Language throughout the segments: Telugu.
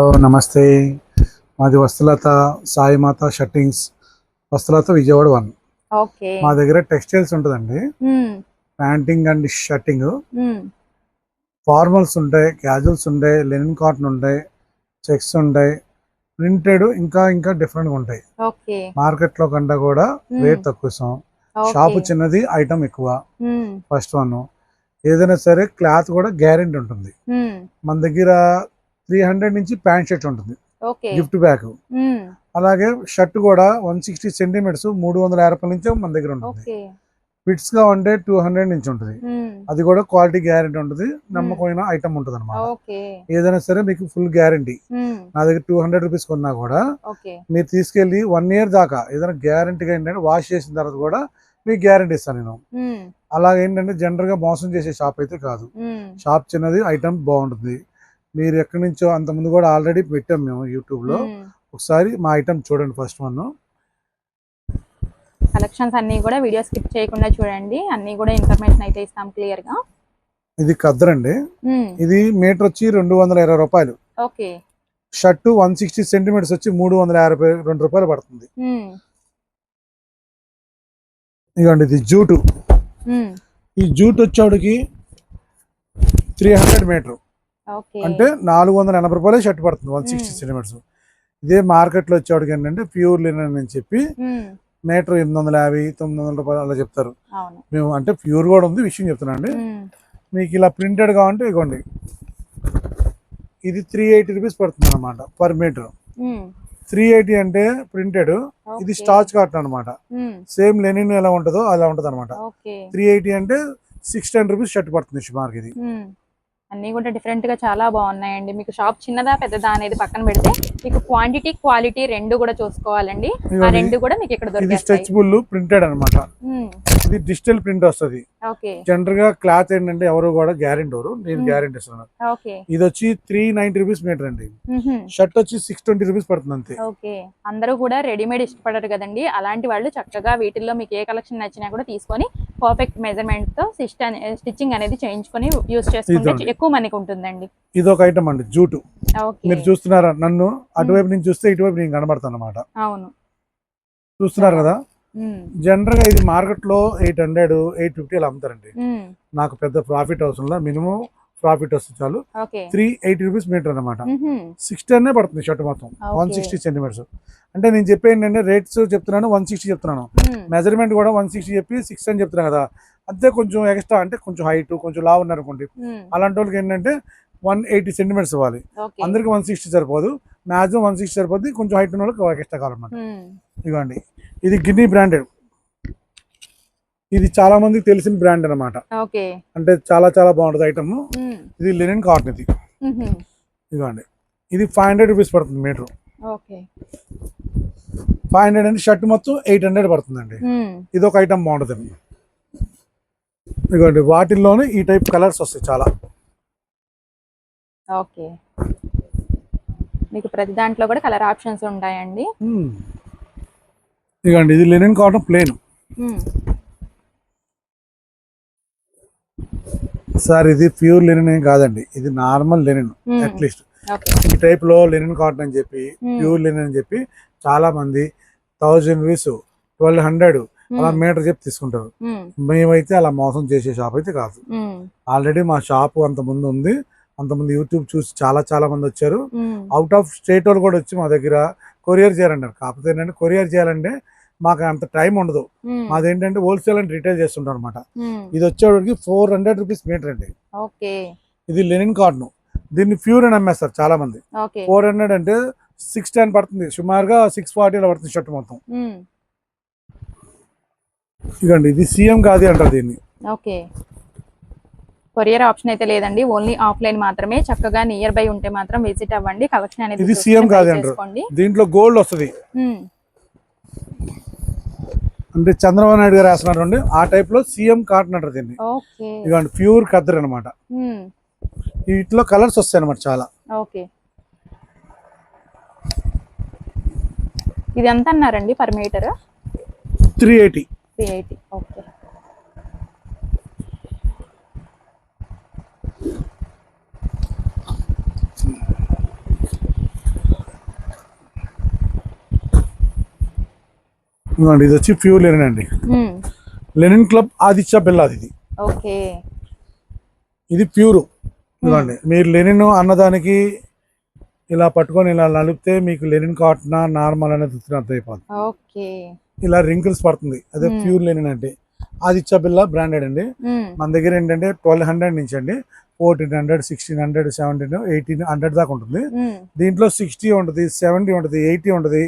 హలో నమస్తే. మాది వస్తులత సాయిమాత షట్టింగ్స్ వస్తులత విజయవాడ వన్. మా దగ్గర టెక్స్టైల్స్ ఉంటుందండి. Panting and shirting um, formals ఉంటాయి క్యాజువల్స్ ఉంటాయి లెనిన్ కాటన్ ఉంటాయి చెక్స్ ఉంటాయి ప్రింటెడ్ ఇంకా ఇంకా డిఫరెంట్గా ఉంటాయి. ఓకే. మార్కెట్లో కంటే కూడా. రేట్ తక్కువ. షాపు చిన్నది ఐటమ్ ఎక్కువ. First one. ఏదైనా సరే క్లాత్ కూడా గ్యారెంటీ ఉంటుంది. మన దగ్గర త్రీ హండ్రెడ్ నుంచి ప్యాంట్ షర్ట్ ఉంటుంది. Gift bag. అలాగే షర్ట్ కూడా వన్ సిక్స్టీ సెంటీమీటర్స్ మూడు వందల యాభై రూపాయల నుంచి మన దగ్గర ఉంటుంది. ఫిట్స్గా ఉంటే టూ హండ్రెడ్ నుంచి ఉంటుంది. అది కూడా క్వాలిటీ గ్యారెంటీ ఉంటుంది. నమ్మకమైన ఐటమ్ ఉంటుంది అనమాట ఏదైనా సరే మీకు ఫుల్ గ్యారెంటీ. నా దగ్గర టూ హండ్రెడ్ రూపీస్ కొన్నా కూడా మీరు తీసుకెళ్ళి వన్ ఇయర్ దాకా ఏదైనా గ్యారెంటీగా ఏంటంటే వాష్ చేసిన తర్వాత కూడా మీకు గ్యారెంటీ ఇస్తాను నేను. అలాగే ఏంటంటే జనరల్గా మోసం చేసే షాప్ అయితే కాదు. షాప్ చిన్నది ఐటమ్ బాగుంటుంది. మీరు ఎక్కడి నుంచో అంతకుముందు కూడా ఆల్రెడీ పెట్టాం మేము యూట్యూబ్లో. ఉమ్. ఒకసారి మా ఐటమ్ చూడండి ఫస్ట్ వన్ కలెక్షన్స్ అన్ని కూడా వీడియో స్కిప్ చేయకుండా చూడండి. అన్ని కూడా ఇన్ఫర్మేషన్ అయితే ఇస్తాం క్లియర్గా. ఇది ఉమ్, ఇది మీటర్ వచ్చి రెండు వందల ఇరవై రూపాయలు. Okay. Shirt one sixty centimetres వచ్చి మూడు వందల యాభై రెండు రూపాయలు పడుతుంది. ఉమ్, ఇదిగోండి ఇది జూటు. ఈ జూట్ వచ్చేవాడికి త్రీ హండ్రెడ్ మీటర్ అంటే నాలుగు వందల ఎనభై రూపాయలే షర్ట్ పడుతుంది వన్ సిక్స్టీ. సెంటీమీటర్స్ ఇదే మార్కెట్లో వచ్చేవాడికి ఏంటంటే ప్యూర్ లినన్ అని చెప్పి మీటర్ ఎనిమిది వందల యాభై తొమ్మిది వందల రూపాయలు అలా చెప్తారు. మేము అంటే ప్యూర్ కూడా ఉంది విషయం చెప్తున్నా అండి. మీకు ఇలా ప్రింటెడ్ కావాలంటే ఇగోండి. ఇది త్రీ ఎయిటీ రూపీస్ పడుతుంది అనమాట పర్ మీటర్ త్రీ ఎయిటీ అంటే ప్రింటెడ్ ఇది ఓకే. స్టార్చ్ కాటన్ అనమాట సేమ్ లెనిన్ ఎలా ఉంటుందో అలా ఉంటుంది అనమాట త్రీ ఎయిటీ అంటే సిక్స్ టెన్ రూపీస్ షర్ట్ పడుతుంది సుమార్కి ఇది. అన్నీ కూడా డిఫరెంట్గా చాలా బాగున్నాయండి. మీకు షాప్ చిన్నదా పెద్దదా అనేది పక్కన పెడితే మీకు క్వాంటిటీ క్వాలిటీ రెండు కూడా చూసుకోవాలండి. ఆ రెండు కూడా మీకు ఇక్కడ ఇది దొరికేస్తాయి. స్ట్రెచబుల్ ప్రింటెడ్ అనమాట. ఇది డిజిటల్ ప్రింట్ వస్తుంది. జనరల్గా క్లాత్ ఏంటంటే ఎవరు కూడా గ్యారెంటీ ఎవరు నేను. గ్యారెంటీ ఇస్తున్నాను. ఇది వచ్చి త్రీ నైన్టీ రూపీస్ మీటర్ అండి. షర్ట్ వచ్చి సిక్స్ ట్వంటీ రూపీస్ పడుతుంది అంతే. ఓకే. అందరూ కూడా రెడీమేడ్ ఇష్టపడరు కదండి. అలాంటి వాళ్ళు చక్కగా వీటిల్లో మీకు ఏ కలెక్షన్ నచ్చినా కూడా తీసుకొని పర్ఫెక్ట్ మెజర్మెంట్తో స్టిచ్చింగ్ అనేది చేయించుకొని యూస్ చేసుకుంటే. ఎక్కువ మనకి ఉంటుందండి. ఇది ఒక ఐటమ్ అండి జూటు. మీరు చూస్తున్నారా? నన్ను అటువైపు నుంచి చూస్తే ఇటువైపు నేను కనబడతాను అనమాట అవును. చూస్తున్నారు కదా. జనరల్గా ఇది మార్కెట్లో ఎయిట్ హండ్రెడ్ ఎయిట్ ఫిఫ్టీ అలా అమ్ముతారండి. మ్మ్. నాకు పెద్ద ప్రాఫిట్ అవసరం లేదు మినిమం ప్రాఫిట్ వస్తుంది చాలు. త్రీ ఎయిటీ రూపీస్ మీటర్ అనమాట మ్హూ. సిక్స్ టెన్ పడుతుంది షర్ట్ మొత్తం. One sixty centimeters. అంటే నేను చెప్పే ఏంటంటే రేట్స్ చెప్తున్నాను వన్ సిక్స్టీ చెప్తున్నాను. మెజర్మెంట్ కూడా వన్ సిక్స్టీ చెప్పి సిక్స్ అని చెప్తున్నాను కదా అంతే కొంచెం ఎక్స్ట్రా అంటే కొంచెం హైట్ కొంచెం లావు ఉన్నారు అనుకోండి. మ్మ్. అలాంటి వాళ్ళకి ఏంటంటే వన్ ఎయిటీ సెంటీమీటర్స్ ఇవ్వాలి. అందరికి వన్ సిక్స్టీ సరిపోదు. మ్యాక్సిమం వన్ సిక్స్టీ సరిపోద్ది. కొంచెం హైట్ ఉన్న వాళ్ళకి ఎక్స్ట్రా కావాలన్నమాట. ఇవ్వండి ఇది గిన్నీ బ్రాండెడ్ ఇది చాలా మందికి తెలిసిన బ్రాండ్ అన్నమాట. ఓకే అంటే చాలా చాలా బాగుంటుంది ఐటమ్. ఇది లెనిన్ కాటన్ ఇది. ఇదిగోండి. ఇది ఫైవ్ హండ్రెడ్ రూపీస్ పడుతుంది మీటర్ ఫైవ్ హండ్రెడ్ అంటే షర్ట్ మొత్తం ఎయిట్ హండ్రెడ్ పడుతుందండి. ఇది ఒక ఐటమ్ బాగుంటుంది. ఇదిగోండి వాటిల్లోనే ఈ టైప్ కలర్స్ వస్తాయి చాలా ఓకే మీకు ప్రతి దాంట్లో కూడా కలర్ ఆప్షన్స్ ఉంటాయండి. ఇదిగోండి ఇది లెనిన్ కాటన్ ప్లేన్. సార్ ఇది ప్యూర్ లెనిన్ ఏం కాదండి ఇది నార్మల్ లెనిన్. అట్లీస్ట్ ఈ టైప్లో లెనిన్ కాటన్ అని చెప్పి. ప్యూర్ లెనిన్ అని చెప్పి చాలా మంది థౌజండ్ రూపీస్ ట్వెల్వ్ హండ్రెడ్ అలా. మీటర్ చెప్పి తీసుకుంటారు మ్మ్. మేమైతే అలా మోసం చేసే షాప్ అయితే కాదు. ఆల్రెడీ మా షాప్ అంత ముందు ఉంది అంతమంది యూట్యూబ్ చూసి చాలా చాలా మంది వచ్చారు. అవుట్ ఆఫ్ స్టేట్ వాళ్ళు కూడా వచ్చి మా దగ్గర కొరియర్ చేయాలన్నారు కాకపోతే ఏంటంటే కొరియర్ చేయాలంటే మాకు అంత టైం ఉండదు మ్మ్. మాదేంటంటే హోల్సేల్ అండ్ రిటైల్ చేస్తుంటాం అనమాట. ఇది వచ్చేవాడికి ఫోర్ హండ్రెడ్ రూపీస్ మీటర్ అండి ఇది లెనిన్ కాటన్ దీన్ని ప్యూర్ అని అమ్మేస్తారు చాలా మంది ఫోర్ హండ్రెడ్ అంటే సిక్స్ టెన్ పడుతుంది సుమారుగా సిక్స్ ఫార్టీలో పడుతుంది షర్ట్ మొత్తం. ఇదండి ఇది సీఎం కాదు అంటారు దీన్ని. ఓకే. కొరియర్ ఆప్షన్ అయితే లేదండి. ఓన్లీ ఆఫ్లైన్ మాత్రమే. చక్కగా నియర్ బై ఉంటే మాత్రం విజిట్ అవ్వండి. కలెక్షన్ అనేది ఇది CM కాదు అంటారు. దీంట్లో గోల్డ్ వస్తుంది. అంటే చంద్రబాబు నాయుడు గారు అండి ఆ టైప్లో సీఎం కాటన్ అంటారు దీన్ని. ఇదిగోండి ప్యూర్ కద్దర్ అనమాట. వీటిలో కలర్స్ వస్తాయి అనమాట చాలా. ఓకే. ఇది ఎంత అన్నారండి per meter? Three eighty. Three okay ఇది వచ్చి ప్యూర్ లెనిన్ అండి. లెనిన్ క్లబ్ ఆదిత్య బెల్లాది ఇది. ఓకే ఇది ప్యూర్ ఇదిగోండి మీరు లెనిన్ అన్నదానికి ఇలా పట్టుకొని ఇలా నలిపితే మీకు లెనిన్ కాటనా నార్మల్ అనేది అయిపోతుంది ఓకే ఇలా రింకిల్స్ పడుతుంది. అదే Hmm. ప్యూర్ లెనిన్ అంటే. ఆదిత్య బిల్లా బ్రాండెడ్ అండి. ఉమ్, మన దగ్గర ఏంటంటే ట్వెల్వ్ హండ్రెడ్ నుంచి అండి. Fourteen hundred sixteen hundred seventeen eighteen hundred దాకా ఉంటుంది. ఉమ్, దీంట్లో సిక్స్టీ ఉంటుంది సెవెంటీ ఉంటుంది ఎయిటీ ఉంటుంది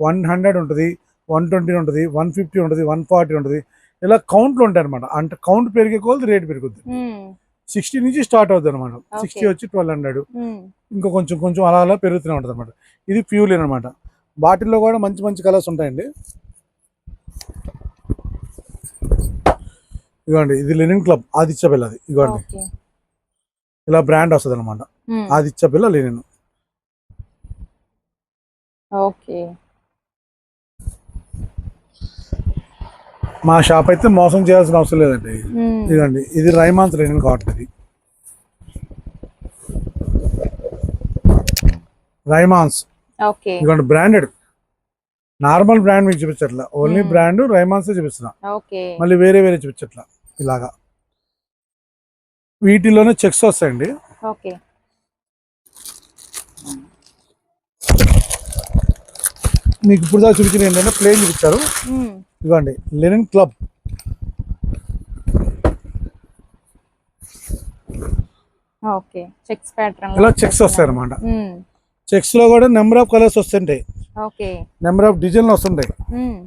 వన్ హండ్రెడ్ ఉంటుంది వన్ ట్వంటీ ఉంటుంది వన్ ఫిఫ్టీ ఉంటుంది వన్ ఫార్టీ ఉంటుంది. ఇలా కౌంట్లు ఉంటాయి అనమాట అంటే కౌంట్ పెరిగే కొలది రేట్ పెరుగుద్ది. సిక్స్టీ నుంచి స్టార్ట్ అవుతుంది అనమాట. సిక్స్టీ వచ్చి ట్వెల్వ్ హండ్రెడ్ ఇంకా కొంచెం కొంచెం అలా అలా పెరుగుతూనే ఉంటుంది అనమాట ఇది ప్యూర్ అనమాట బాటిల్లో కూడా మంచి మంచి కలర్స్ ఉంటాయండి. ఇదిగోండి ఇది లెనిన్ క్లబ్ ఆదిత్య పిల్ల అది. ఇదిగోండి ఇలా బ్రాండ్ వస్తుంది అనమాట ఆదిత్య పిల్ల లెనిన్ ఓకే. మా షాప్ అయితే మోసం చేయాల్సిన అవసరం లేదండి. ఉమ్, ఇదిగోండి ఇది రైమాన్స్ లెనిన్ కాటన్ ఇది. రైమాన్స్ ఇదిగోండి బ్రాండెడ్ నార్మల్ బ్రాండ్ మీకు చూపించట్లా. Only Hmm. బ్రాండ్ రైమాన్స్ చూపిస్తున్నా. మళ్ళీ వేరే వేరే చూపించట్లా. ఇలాగా. వీటిలోనే చెక్స్ వస్తాయండి. మీకు ఇప్పుడు దాకా చూపించిన ఏంటంటే ప్లేన్ చూపించారు. ఉమ్, ఇదిగోండి లెనిన్ క్లబ్ ఇలా చెక్స్ వస్తాయి అనమాట చెక్స్లో కూడా నెంబర్ ఆఫ్ కలర్స్ వస్తుంటాయి. నెంబర్ ఆఫ్ డిజైన్లు వస్తుంటాయి. ఉమ్.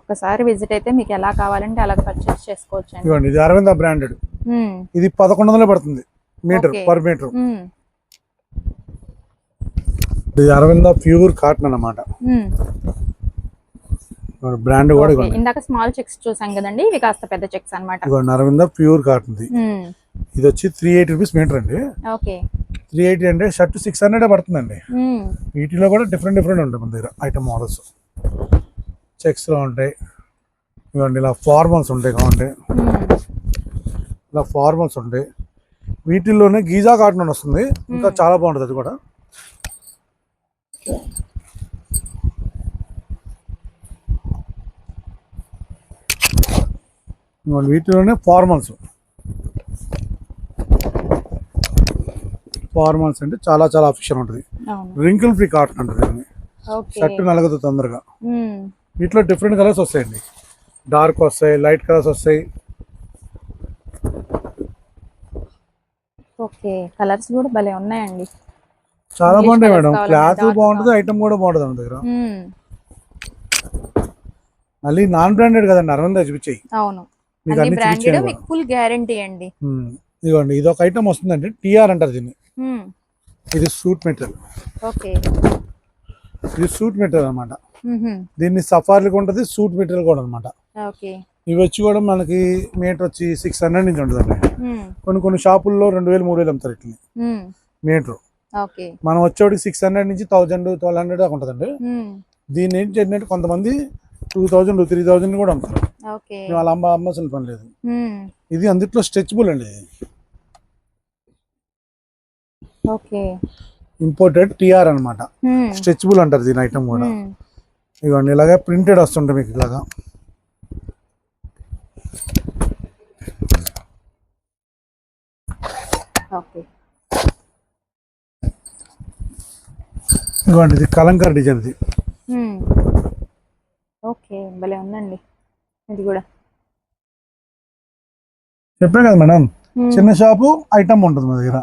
ఒక్కసారి విజిట్ అయితే మీకు ఎలా కావాలంటే అలా పర్చేస్ చేసుకోవచ్చు ఇదిగోండి ఇది అరవింద బ్రాండెడ్. ఇది పదకొండు వందలు పడుతుంది. మీటర్. Per meter. ఇది అరవింద ప్యూర్ కాటన్ అన్నమాట. ఉమ్. బ్రాండ్ కూడా ఇందాక స్మాల్ చెక్స్ చూసాం కదండి ఇవి కాస్త పెద్ద చెక్స్ అన్నమాట. ఇదిగోండి అరవింద ప్యూర్ కాటన్ ఇది వచ్చి త్రీ ఎయిటీ రూపీస్ మీటర్ అండి. ఓకే. త్రీ ఎయిటీ అంటే షర్ట్ సిక్స్ హండ్రెడ్ పడుతుందండి. వీటిలో కూడా డిఫరెంట్ డిఫరెంట్ ఉంటాయి మన దగ్గర ఐటమ్ మోడల్స్. చెక్స్లో ఉంటాయి. ఇవ్వండి ఇలా ఫార్మల్స్ ఉంటాయి కావండి ఇలా ఫార్మల్స్ ఉంటాయి. వీటిల్లోనే గీజా కాటన్ వస్తుంది. ఇంకా. చాలా బాగుంటుంది అది కూడా. వీటిలోనే ఫార్మల్స్. ఫార్మల్స్ అంటే చాలా చాలా అఫిషియల్ ఉంటుంది. రింకిల్ ఫ్రీ కాటన్ ఉంటుంది షర్ట్ నలగదు తొందరగా. వీటిలో డిఫరెంట్ కలర్స్ వస్తాయండి. డార్క్ వస్తాయి లైట్ కలర్స్ వస్తాయి. ఓకే. కలర్స్ కూడా భలే ఉన్నాయండి. చాలా బాగుంటాయి మేడం. క్లాత్ బాగుంటుంది ఐటమ్ కూడా బాగుంటుంది మన దగ్గర. మళ్ళీ నాన్ బ్రాండెడ్ కదండి అరవింద చూపించాయి. అవును. మీకు అన్ని బ్రాండెడ్ మీకు ఫుల్ గ్యారంటీ అండి. ఇదిగోండి ఇది ఒక ఐటమ్ వస్తుందండి టీఆర్ అంటారు దీన్ని. ఇది సూట్ మెటీరియల్. ఇది సూట్ మెటీరియల్ అనమాట దీన్ని సఫార్లకు ఉంటుంది సూట్ మెటీరియల్ కూడా అనమాట ఇవి వచ్చి కూడా మనకి మీటర్ వచ్చి సిక్స్ హండ్రెడ్ నుంచి ఉంటుందండి. ఉమ్, కొన్ని కొన్ని షాపుల్లో రెండు వేలు మూడు వేలు అమ్ముతారు ఇట్లా ఉమ్, మీటర్ మనం వచ్చేవాడికి సిక్స్ హండ్రెడ్ నుంచి థౌజండ్ ట్వెల్వ్ హండ్రెడ్ దాకా ఉంటుందండి. దీన్ని ఏంటి ఏంటంటే కొంతమంది టూ థౌజండ్ త్రీ థౌజండ్ కూడా అమ్ముతారు. ఓకే. మేము అలా అమ్మ అమ్మాల్సిన పని లేదు. ఇది అందుట్లో స్ట్రెచబుల్ అండి. ఇంపోర్టెడ్ టీఆర్ అనమాట స్ట్రెచబుల్ అంటారు దీని ఐటమ్ కూడా. ఇవన్నీ ఇలాగా ప్రింటెడ్ వస్తుంటాయి మీకు ఇలాగా. ఇవ్వండి ఇది కలంకార్ డిజైన్ ఇది. ఓకే భలే ఉందండి. ఇది కూడా. చెప్పాను కదా మేడం. చిన్న షాపు ఐటమ్ ఉంటుంది మా దగ్గర.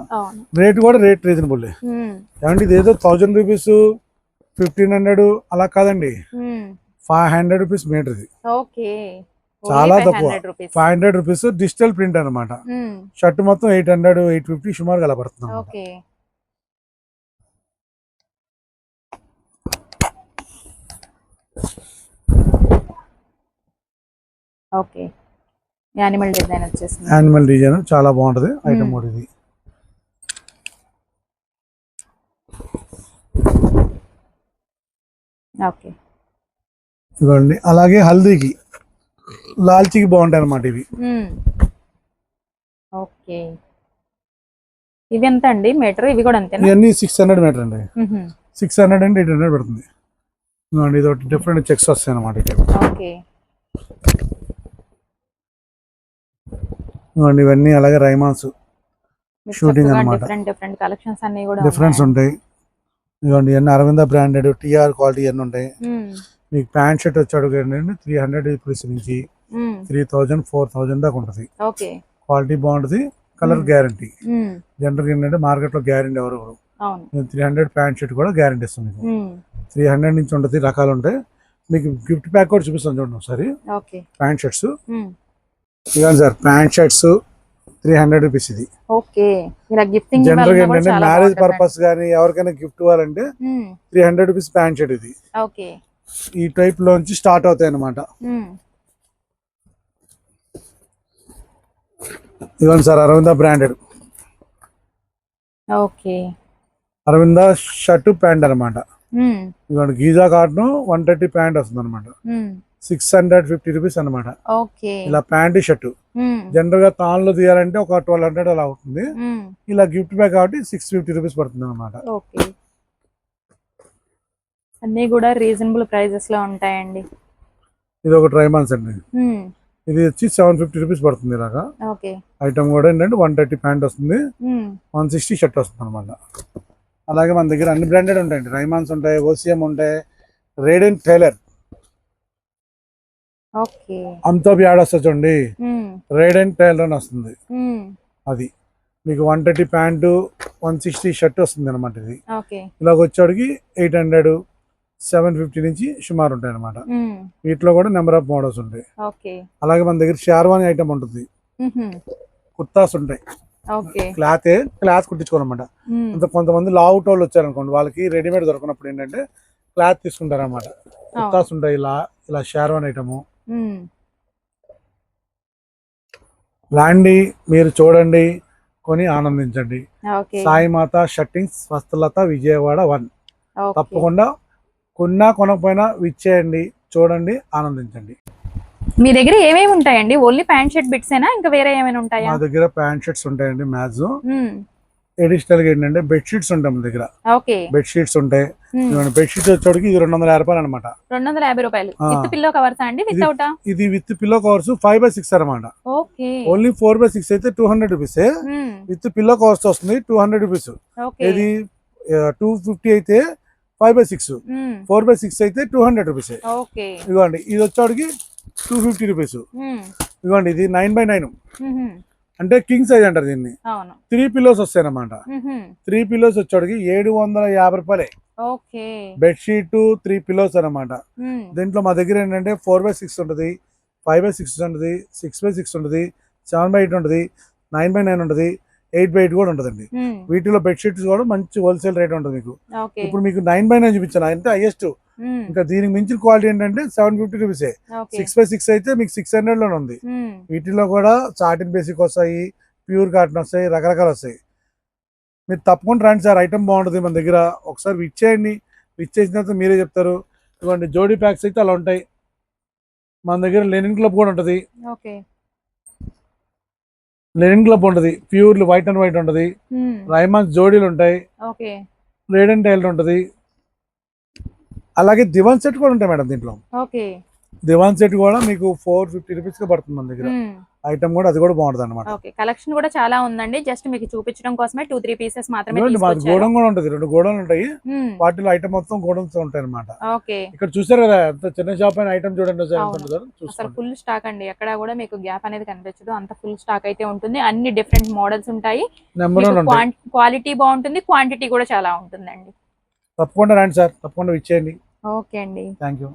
రేట్ కూడా రేట్ రీజనబుల్. ఉమ్, ఏమంటే ఇది ఏదో థౌజండ్ రూపీస్ ఫిఫ్టీన్ హండ్రెడ్ అలా కాదండి. ఫైవ్ హండ్రెడ్ రూపీస్ మీటర్ ఇది. చాలా తక్కువ. Five hundred rupees digital print అనమాట షర్ట్ మొత్తం ఎయిట్ హండ్రెడ్ ఎయిట్ ఫిఫ్టీ సుమారు అలా పడుతుంది ఓకే యానిమల్ డిజైన్ వచ్చేసింది. యానిమల్ డిజైన్ చాలా బాగుంటది. ఐటమ్ కూడా ఇది. ఓకే ఇవ్వండి అలాగే హల్దీకి లాల్చీకి బాగుంటాయి అనమాట ఇవి. ఓకే ఇవి ఎంత అండి? మీటర్ ఇవి కూడా అంతేనా? ఇవన్నీ సిక్స్ హండ్రెడ్ మీటర్ అండి. Six hundred and eight hundred పడుతుంది. ఇది ఒకటి డిఫరెంట్ చెక్స్ వస్తాయి అనమాట ఓకే ఇదిగోండి ఇవన్నీ అలాగే రైమాన్స్. డిఫరెంట్ కలెక్షన్స్ అన్ని కూడా డిఫరెన్స్ ఉంటాయి. ఇదిగోండి ఇవన్నీ అరవింద బ్రాండెడ్ టీఆర్ క్వాలిటీ ఇవన్నీ ఉంటాయి. మీకు ప్యాంట్ షర్ట్ వచ్చాడు ఏంటంటే త్రీ హండ్రెడ్ రూపీస్ నుంచి త్రీ థౌజండ్ ఫోర్ థౌజండ్ దాకా ఉంటుంది. క్వాలిటీ బాగుంటుంది కలర్ Hmm. గ్యారంటీ జనరల్గా ఏంటంటే మార్కెట్లో గ్యారంటీ ఎవరు త్రీ హండ్రెడ్ ప్యాంట్ షర్ట్ కూడా గ్యారంటీ ఇస్తుంది మీకు. త్రీ హండ్రెడ్ నుంచి ఉంటుంది రకాలు ఉంటాయి. మీకు గిఫ్ట్ ప్యాక్ కూడా చూపిస్తాను చూడండి ఒకసారి. ప్యాంట్ షర్ట్స్ ఇవ్వండి sir pant shirts three hundred rupees ఇది. జనరల్గా ఏంటంటే మ్యారేజ్ పర్పస్ కానీ ఎవరికైనా గిఫ్ట్ ఇవ్వాలంటే three hundred rupees pant shirt ఇది. ఓకే. ఈ టైప్ లోంచి స్టార్ట్ అవుతాయి అనమాట ఉమ్, ఇవ్వండి sir Arvind branded okay. Arvind shirt pant అనమాట ఇవ్వండి Giza cotton one thirty pant వస్తుంది అనమాట సిక్స్ హండ్రెడ్ ఫిఫ్టీ రూపీస్ అనమాట ఇలా ప్యాంట్ షర్ట్. జనరల్గా తాన్లో తీయాలంటే ఒక ట్వెల్వ్ హండ్రెడ్ అలా అవుతుంది. ఇలా గిఫ్ట్ బ్యాగ్ కాబట్టి సిక్స్ ఫిఫ్టీ రూపీస్ పడుతుంది అనమాట అన్నీ కూడా రీజనబుల్ ప్రైజెస్లో ఉంటాయండి. ఇది ఒక ట్రైమాన్స్ అండి. ఉమ్, ఇది వచ్చి సెవెన్ ఫిఫ్టీ రూపీస్ పడుతుంది ఇలాగా. ఐటమ్ కూడా ఏంటంటే వన్ థర్టీ ప్యాంట్ వస్తుంది. వన్ సిక్స్టీ షర్ట్ వస్తుంది అనమాట అలాగే మన దగ్గర అన్ని బ్రాండెడ్ ఉంటాయండి. రైమాన్స్ ఉంటాయి ఓసిఎం ఉంటాయి రేడెన్ టైలర్. ఓకే. అమ్తో యాడ్ వస్తుంది చూడండి. ఉమ్, రేడెన్ టైలర్ అని వస్తుంది. అది. మీకు one thirty pant one sixty shirt వస్తుంది అనమాట ఇది. ఇలాగ వచ్చేవాడికి ఎయిట్ హండ్రెడ్ సెవెన్ ఫిఫ్టీ నుంచి సుమారు ఉంటాయి అనమాట వీటిలో కూడా నెంబర్ ఆఫ్ మోడల్స్ ఉంటాయి. అలాగే మన దగ్గర షార్వానీ ఐటమ్ ఉంటుంది. కుర్తాస్ ఉంటాయి. క్లాతే క్లాత్ కుట్టించుకోనమాట ఉమ్, అంత కొంతమంది లావు టోళ్ళు వచ్చారనుకోండి వాళ్ళకి రెడీమేడ్ దొరకనప్పుడు ఏంటంటే క్లాత్ తీసుకుంటారన్నమాట. కుర్తాస్ ఉంటాయి ఇలా ఇలా షార్వాన్ ఐటము. రాండి మీరు చూడండి కొని ఆనందించండి. ఓకే. సాయి మాత షట్టింగ్స్ స్వస్థలత విజయవాడ వన్. తప్పకుండా కొన్నా కొనకపోయినా విచ్చేయండి చూడండి ఆనందించండి. మీ దగ్గర ఏమేమి ఉంటాయండి? ఓన్లీ ప్యాంట్ షర్ట్ బిట్స్ ఏనా ఇంకా వేరే ఏమైనా ఉంటాయా? మా దగ్గర ప్యాంట్ షర్ట్స్ ఉంటాయండి మ్యాక్సిమం. ఉమ్, ఎడిషనల్గా ఏంటంటే బెడ్షీట్స్ ఉంటాయి మన దగ్గర. బెడ్షీట్స్ ఉంటాయి. ఉమ్, బెడ్షీట్స్ వచ్చేటికి ఇది రెండు వందల యాభై రూపాయలు అనమాట రెండు వందల యాభై రూపాయలు. పిల్లో కవర్స్ అండి? ఇది- వితౌట్ ఇది with pillow covers five by six అనమాట ఓన్లీ ఫోర్ బై సిక్స్ అయితే two hundred rupees with pillow covers వస్తుంది టూ హండ్రెడ్ రూపీస్ ఇది టూ ఫిఫ్టీ అయితే five by six four by six అయితే టూ హండ్రెడ్ రూపీస్ ఇదిగోండి ఇది వచ్చేటికి టూ ఫిఫ్టీ రూపీస్ ఇదిగోండి ఇది నైన్ బై నైన్ అంటే కింగ్ సైజ్ అంటారు దీన్ని. త్రీ పిల్లోస్ వస్తాయి అనమాట ఉహుం, త్రీ పిల్లోస్ వచ్చేటికి ఏడు వందల యాభై రూపాయలే. బెడ్షీట్ త్రీ పిల్లోస్ అనమాట దీంట్లో మా దగ్గర ఏంటంటే ఫోర్ బై సిక్స్ ఉంటుంది ఫైవ్ బై సిక్స్ ఉంటుంది సిక్స్ బై సిక్స్ ఉంటుంది సెవెన్ బై ఎయిట్ ఉంటుంది నైన్ బై నైన్ ఉంటుంది. ఎయిట్ బై ఎయిట్ కూడా ఉంటుందండి. వీటిలో బెడ్షీట్స్ కూడా మంచి హోల్సేల్ రేట్ ఉంటుంది మీకు. ఇప్పుడు మీకు నైన్ బై నైన్ చూపించాను. అంటే హైయెస్ట్ ఇంకా దీనికి మించిన క్వాలిటీ ఏంటంటే సెవెన్ ఫిఫ్టీ రూపీసే సిక్స్ బై సిక్స్ అయితే మీకు సిక్స్ హండ్రెడ్లోనే ఉంది. వీటిలో కూడా సాటిన్ బేసిక్ వస్తాయి ప్యూర్ కాటన్ వస్తాయి రకరకాలు వస్తాయి. మీరు తప్పకుండా రండి సార్. ఐటమ్ బాగుంటుంది మన దగ్గర. ఒకసారి ఇచ్చేయండి ఇచ్చేసిన తర్వాత మీరే చెప్తారు. ఇవ్వండి. జోడీ ప్యాక్స్ అయితే అలా ఉంటాయి. మన దగ్గర లెనిన్ క్లబ్ కూడా ఉంటుంది. లెనిన్ క్లబ్ ఉంటుంది. ప్యూర్ వైట్ అండ్ వైట్ ఉంటుంది. రైమాన్స్ జోడీలు ఉంటాయి. రేడ్ అండ్ టైల్ ఉంటుంది. అలాగే దివాన్ సెట్ కూడా ఉంటాయి మేడం దీంట్లో. దివాన్ సెట్ కూడా మీకు ఫోర్ ఫిఫ్టీ రూపీస్గా పడుతుంది మన దగ్గర. ఉమ్, ఐటమ్ కూడా అది కూడా బాగుంటుంది అనమాట ఓకే కలెక్షన్ కూడా చాలా ఉందండి. జస్ట్ మీకు చూపించడం కోసమే టూ త్రీ పీసెస్ మాత్రమే గోడం కూడా ఉంటుంది రెండు గోడౌన్లు ఉంటాయి. వాటిలో ఐటమ్ మొత్తం గోడౌన్స్ ఉంటాయి అనమాట ఓకే. ఇక్కడ చూసారు కదా ఎంత చిన్న షాప్ అయిన ఐటమ్ చూడండి అసలు ఫుల్ స్టాక్ అండి. ఎక్కడ కూడా మీకు గ్యాప్ అనేది కనిపించదు. అంత ఫుల్ స్టాక్ అయితే ఉంటుంది. అన్ని డిఫరెంట్ మోడల్స్ ఉంటాయి. క్వాలిటీ బాగుంటుంది. క్వాంటిటీ కూడా చాలా ఉంటుందండి. తప్పకుండా రండి సార్. తప్పకుండా ఇచ్చేయండి ఓకే అండి. Thank you